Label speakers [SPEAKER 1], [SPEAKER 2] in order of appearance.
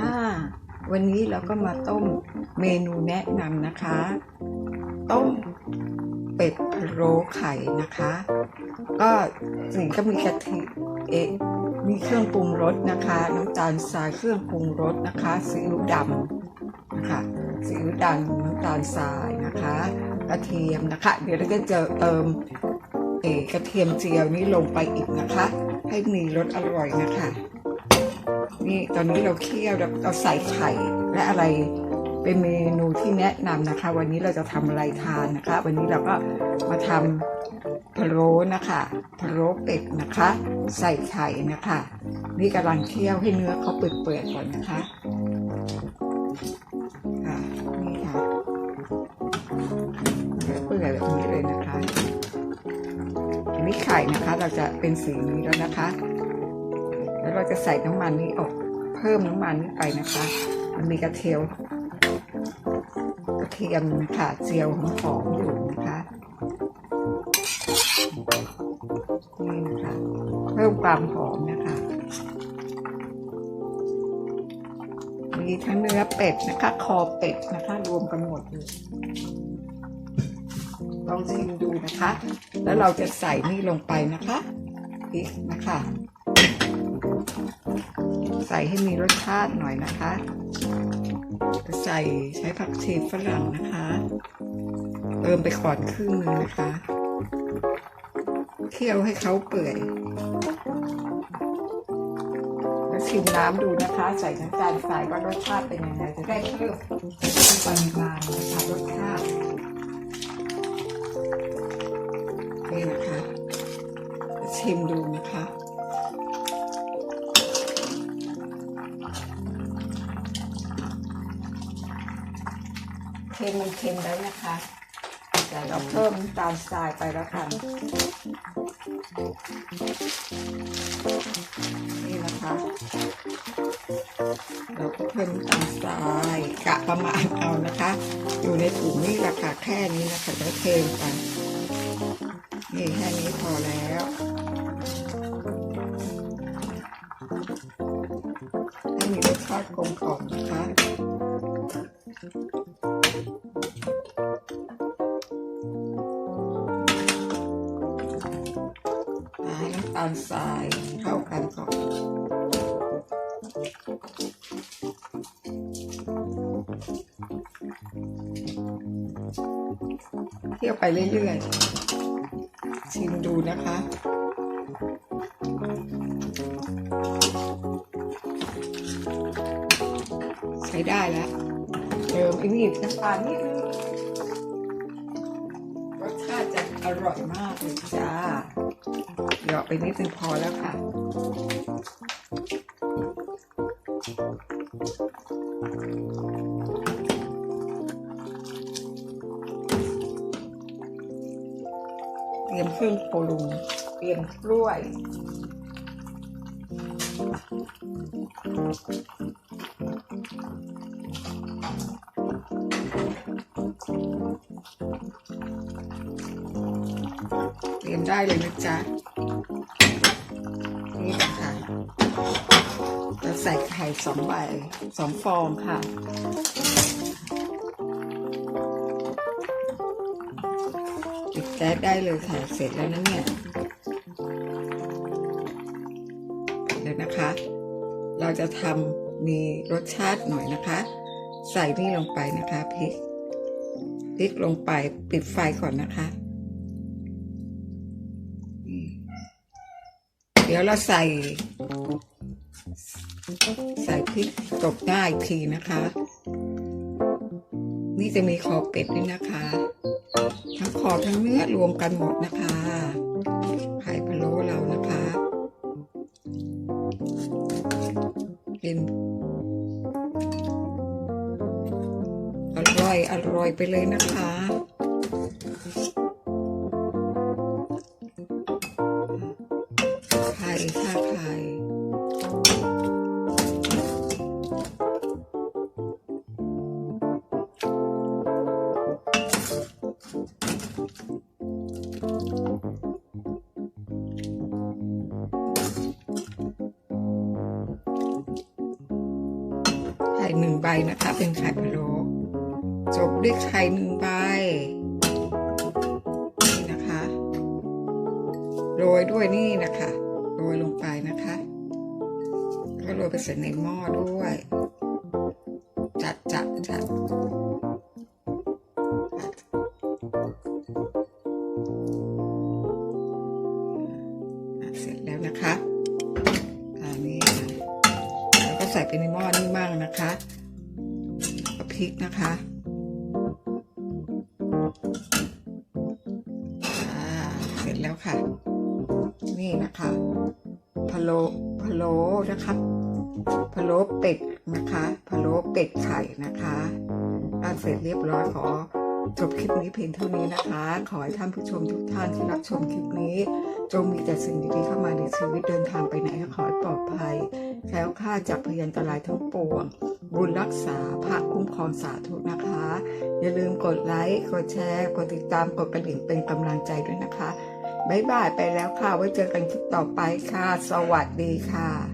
[SPEAKER 1] อ่าวันนี้เราก็มาต้มเมนูแนะนำนะคะ ต้มเป็ดโล้ไข่นะคะ ก็สิ่งก็มีกะทิเอะมีเครื่องปรุงรสนะคะ น้ำตาลทรายเครื่องปรุงรสนะคะซีอิ๊วดำนะคะซีอิ๊วดำน้ำตาลทรายนะคะกระเทียมนะคะ เดี๋ยวเราก็จะเติมเอกระเทียมเจียวนี้ลงไปอีกนะคะ ให้มีรสอร่อยนะคะ นี่ตอนนี้เราเคี่ยวเราใส่ไข่และอะไรเป็นเมนูที่แนะนำนะคะ วันนี้เราจะทำอะไรทานนะคะ วันนี้เราก็มาทำพะโล้นะคะพะโล้เป็ดนะคะ ใส่ไข่นะคะ นี่กำลังเคี่ยวให้เนื้อเขาเปื่อยๆก่อนนะคะค่ะนี่ค่ะเนื้อเปื่อยแบบนี้เลยนะคะอันนี้ไข่นะคะ เราจะเป็นสีนี้แล้วนะคะ เราจะใส่น้ำมันนี้ออกเพิ่มน้ำมันนี้ไปนะคะ มันมีกระเทียมกระเทียมค่ะเจียวหอมๆอยู่นะคะนี่นะคะเพิ่มความหอมนะคะมีทั้งเนื้อเป็ดนะคะ คอเป็ดนะคะ รวมกันหมดเลยลองชิมดูนะคะ แล้วเราจะใส่นี่ลงไปนะคะพริกนะคะ ใส่ให้มีรสชาติหน่อยนะคะจะใส่ใช้ผักชีฝรั่งนะคะ เติมไปก่อนครึ่งนึงนะคะ เคี่ยวให้เขาเปื่อย แล้วชิมน้ำดูนะคะ ใส่น้ำตาลทรายว่ารสชาติเป็นยังไงจะได้เพิ่มปริมาณนะคะรสชาตินี่นะคะ ชิมดูนะคะ ค็มมันเค็มแล้วนะคะแต่เราเพิ่มตาลทรายไปแล้วกันนี่นะคะเราก็เพิ่มตาลทรายกะประมาณเอานะคะ อยู่ในถุงนี่ราคาแค่นี้นะคะแล้วเทลงไปนี่แค่นี้พอแล้วให้มีรสชาติกลมกล่อมนะคะ ให้น้ำตาลทรายเข้ากันก่อนเที่ยวไปเรื่อยๆ ชิมดูนะคะ ใช้ได้แล้วเติมไอ้นี่น้ำตาลนิดนึงรสชาติจะอร่อยมากเลยจ้า หยาะไปนิดนึงพอแล้วค่ะ เตรียมเครื่องปรุงเตรียมกล้วย ได้เลยนะจ๊ะนี่นะคะจะใส่ไข่สองใบสองฟองค่ะปิดแก๊สได้เลยค่ะเสร็จแล้วนะเนี่ยเดี๋ยวนะคะ เราจะทำมีรสชาติหน่อยนะคะ ใส่นี่ลงไปนะคะพริกพริกลงไปปิดไฟก่อนนะคะ ดี๋ยวเราใส่ ใส่พริกตบหน้าอีกทีนะคะ นี่จะมีคอเป็ดด้วยนะคะ ทั้งคอทั้งเนื้อรวมกันหมดนะคะไข่พะโล้เรานะคะกินอร่อยอร่อยไปเลยนะคะ ค่ะไข่ข่หนึ่งใบนะคะ เป็นไข่พะโล้จบด้วยไข่หนึ่งใบนี่นะคะโรยด้วยนี่นะคะ ยลงไปนะคะแล้วก็โรยไปใส่ในหม้อด้วย จัดจัดจัดเสร็จแล้วนะคะอันนี้แล้วก็ใส่ไปในหม้อนี่มั่งนะคะแล้วพริกนะคะเสร็จแล้วค่ะ นี่นะคะพะโลพะโลนะคะพะโลเป็ดนะคะพะโลเป็ดไข่นะคะอ่าเสร็จเรียบร้อยขอจบคลิปนี้เพียงเท่านี้นะคะ ขอให้ท่านผู้ชมทุกท่านที่รับชมคลิปนี้ จงมีแต่สิ่งดีๆเข้ามาในชีวิตเดินทางไปไหนก็ขอให้ปลอดภัยแคล้วคลาจากพยันตรายทั้งปวง บุญรักษาพระคุ้มครองสาธุนะคะ อย่าลืมกดไลค์ กดแชร์ กดติดตาม กดกระดิ่งเป็นกำลังใจด้วยนะคะ บ๊ายบายไปแล้วค่ะ ไว้เจอกันคลิปต่อไปค่ะ สวัสดีค่ะ